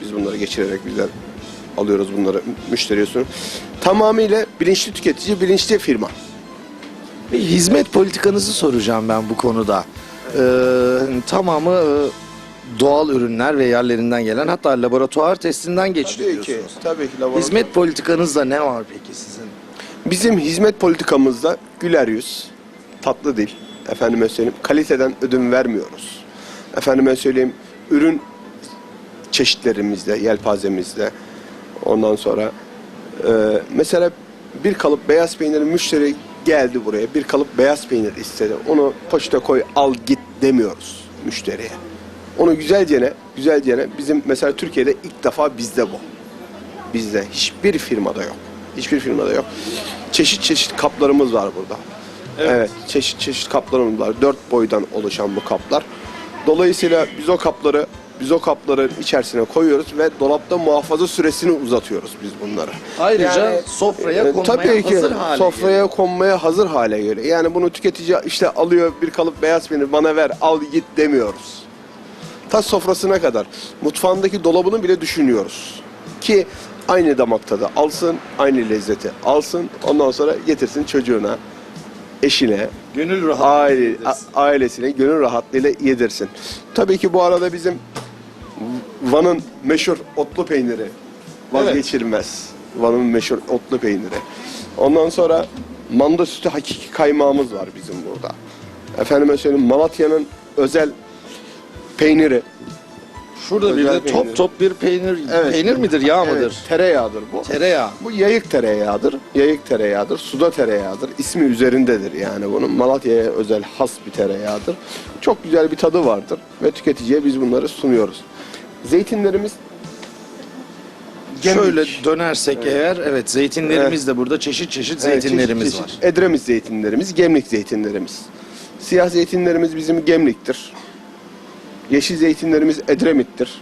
biz bunları geçirerek bizler alıyoruz bunları müşteriye sunuyoruz. Tamamıyla bilinçli tüketici, bilinçli firma. Bir hizmet politikanızı soracağım ben bu konuda. Ee, tamamı e, doğal ürünler ve yerlerinden gelen hatta laboratuvar testinden Tabii ki, tabii ki. laboratuvar- Hizmet politikanızda ne var peki sizin? Bizim hizmet politikamızda güler yüz, tatlı dil, efendime söyleyeyim kaliteden ödün vermiyoruz. Efendime söyleyeyim ürün çeşitlerimizde, yelpazemizde ondan sonra e, mesela bir kalıp beyaz peyniri müşteri geldi buraya bir kalıp beyaz peynir istedi. Onu poşete koy al git demiyoruz müşteriye. Onu güzelce ne? Güzelce ne? Bizim mesela Türkiye'de ilk defa bizde bu. Bizde hiçbir firmada yok. Hiçbir firmada yok. Çeşit çeşit kaplarımız var burada. Evet. çeşit çeşit kaplarımız var. Dört boydan oluşan bu kaplar. Dolayısıyla biz o kapları biz o kapları içerisine koyuyoruz ve dolapta muhafaza süresini uzatıyoruz biz bunları. Ayrıca Yani, sofraya e, konmaya tabii ki hazır hale sofraya konmaya hazır hale geliyor. Yani bunu tüketici işte alıyor bir kalıp beyaz peynir bana ver al git demiyoruz. Ta sofrasına kadar mutfağındaki dolabını bile düşünüyoruz. Ki aynı damak tadı alsın, aynı lezzeti alsın. Ondan sonra getirsin çocuğuna, eşine, Gönül rahat. aile, ailesine gönül rahatlığıyla yedirsin. Tabii ki bu arada bizim Van'ın meşhur otlu peyniri vazgeçilmez. Van'ın meşhur otlu peyniri. Ondan sonra manda sütü hakiki kaymağımız var bizim burada. Efendime söyleyeyim Malatya'nın özel peyniri. Şurada bir Özel de peynir. top top bir peynir. Evet. Peynir midir, yağ Evet, mıdır? tereyağıdır bu. Tereyağı. Bu yayık tereyağıdır. Yayık tereyağıdır. Suda tereyağıdır. İsmi üzerindedir yani bunun. Malatya'ya özel has bir tereyağıdır. Çok güzel bir tadı vardır ve tüketiciye biz bunları sunuyoruz. Zeytinlerimiz gemlik. Şöyle dönersek eğer evet zeytinlerimiz de burada çeşit çeşit Evet, zeytinlerimiz çeşit var. çeşit. Edremit zeytinlerimiz, gemlik zeytinlerimiz. Siyah zeytinlerimiz bizim gemliktir. Yeşil zeytinlerimiz Edremit'tir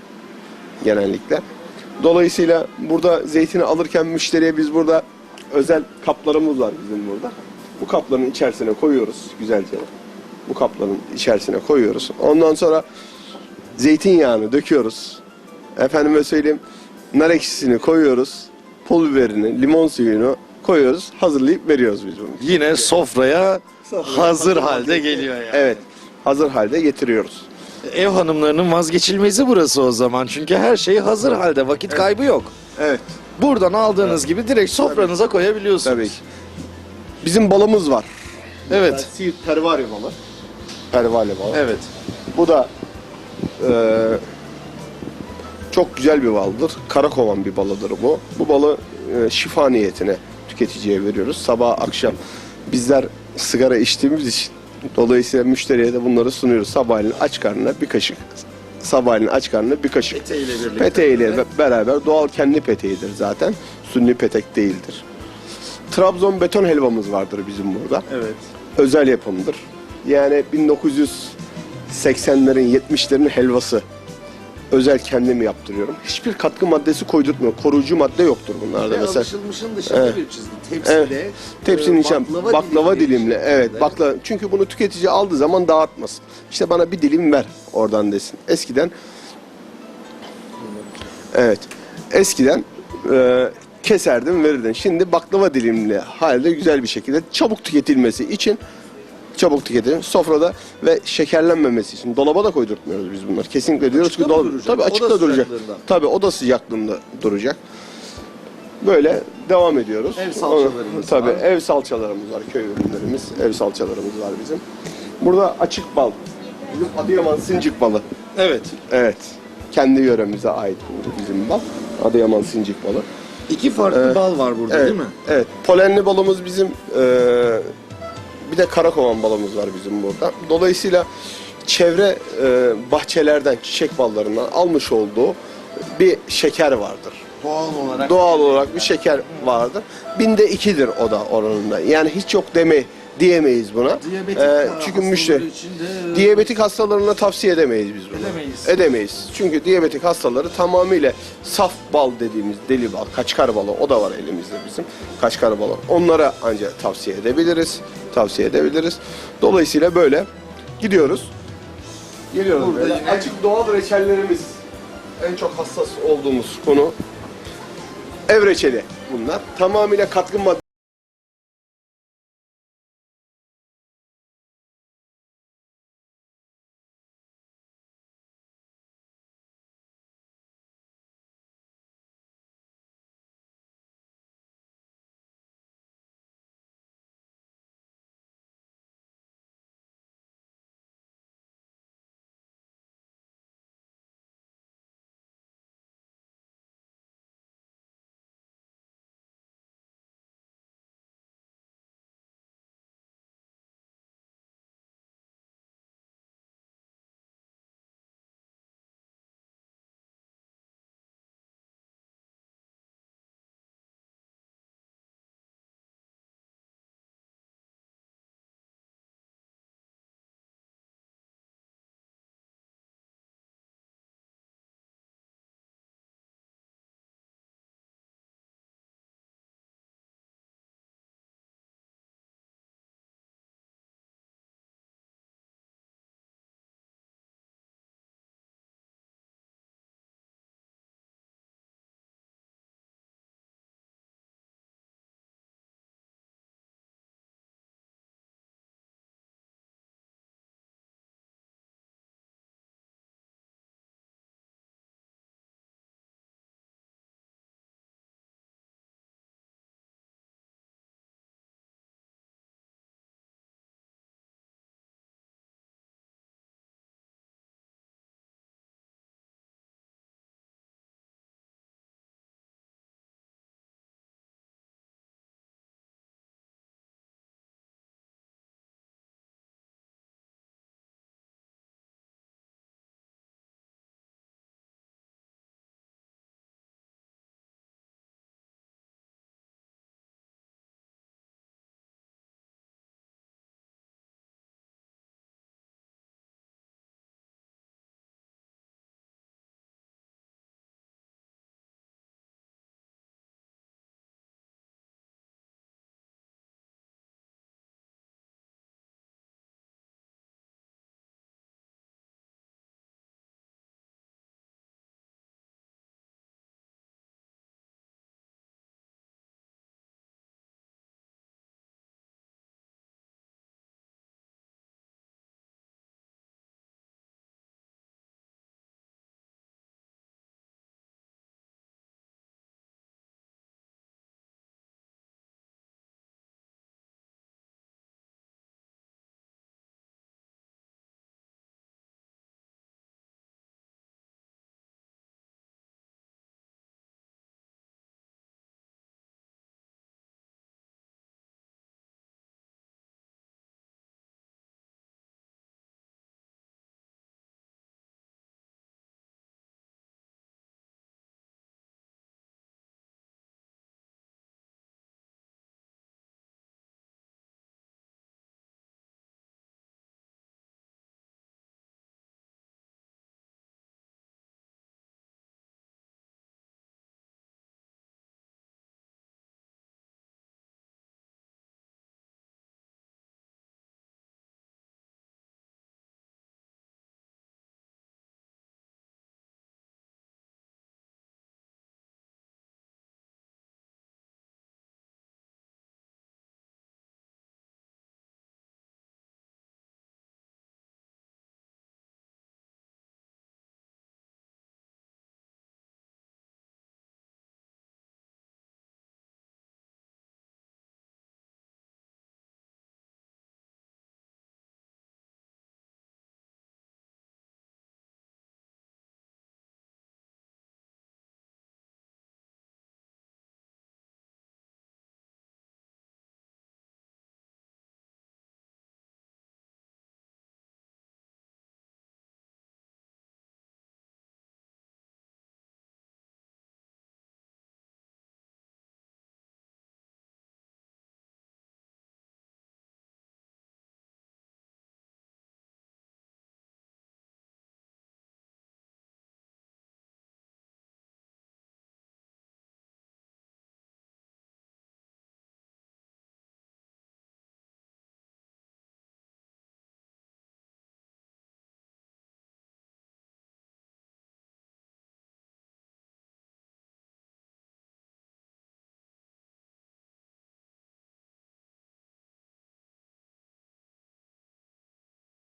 genellikle. Dolayısıyla burada zeytini alırken müşteriye biz burada özel kaplarımız var bizim burada. Bu kapların içerisine koyuyoruz güzelce. Bu kapların içerisine koyuyoruz. Ondan sonra zeytinyağını döküyoruz. Efendime söyleyeyim nar ekşisini koyuyoruz. Pul biberini, limon suyunu koyuyoruz. Hazırlayıp veriyoruz biz bunu. Yine sofraya hazır halde geliyor yani. Evet. Hazır halde getiriyoruz. Ev hanımlarının vazgeçilmezi burası o zaman. Çünkü her şey hazır halde. Vakit kaybı yok. Evet. Buradan aldığınız gibi direkt sofranıza koyabiliyorsunuz. Tabii ki. Bizim balımız var. Evet. Siirt pervari balı. Pervale balı. Evet. Bu da eee, çok güzel bir baldır. Karakovan bir balıdır bu. Bu balı eee, şifa niyetine tüketiciye veriyoruz. Sabah akşam bizler sigara içtiğimiz için dolayısıyla müşteriye de bunları sunuyoruz. Sabahleyin aç karnına bir kaşık. Sabahleyin aç karnına bir kaşık. Peteğiyle birlikte. Peteğiyle be- beraber doğal kendi peteğidir zaten. Sünni petek değildir. Trabzon beton helvamız vardır bizim burada Evet. özel yapımdır. Yani 1980'lerin 70'lerin helvası. Özel kendim yaptırıyorum. Hiçbir katkı maddesi koydurtmuyor. Koruyucu madde yoktur bunlarda Ve mesela. alışılmışın dışında Evet. bir çizgi. Tepside. Evet. Tepsinin e, içine baklava, dilimli dilimle. şeklinde. Evet, baklava. Çünkü bunu tüketici aldığı zaman dağıtmasın. İşte bana bir dilim ver oradan desin. Eskiden Evet. Eskiden e, keserdin verirdin. Şimdi baklava dilimli halde güzel bir şekilde çabuk tüketilmesi için çabuk tüketin sofrada ve şekerlenmemesi için dolaba da koydurtmuyoruz biz bunları. Kesinlikle diyoruz Açıkta ki dolap tabii açıkta duracak. Tabii oda sıcaklığında duracak. Böyle devam ediyoruz. Ev salçalarımız Tabii var. ev salçalarımız var, köy ürünlerimiz, ev salçalarımız var bizim. Burada açık bal. Bizim Adıyaman sincik balı. Evet. Evet. Kendi yöremize ait bizim bal. Adıyaman sincik balı. İki farklı bal var burada Evet. değil mi? Evet. Polenli balımız bizim eee, bir de karakovan balımız var bizim burada. Dolayısıyla çevre eee, bahçelerden, çiçek ballarından almış olduğu bir şeker vardır. Doğal olarak. Doğal olarak bir şeker vardır. Binde ikidir o da oranında. Yani hiç yok deme diyemeyiz buna. Diyabetik Eee, çünkü hastaları müşteri için de- Diyabetik hastalarına tavsiye edemeyiz biz bunu. Edemeyiz. Edemeyiz. Çünkü diyabetik hastaları tamamıyla saf bal dediğimiz deli bal, kaçkar balı o da var elimizde bizim. Kaçkar balı. Onlara ancak tavsiye edebiliriz. Tavsiye edebiliriz. Dolayısıyla böyle gidiyoruz. Geliyoruz Burada böyle. yine- Açık doğal reçellerimiz. en çok hassas olduğumuz konu ev reçeli bunlar. Tamamıyla katkı madde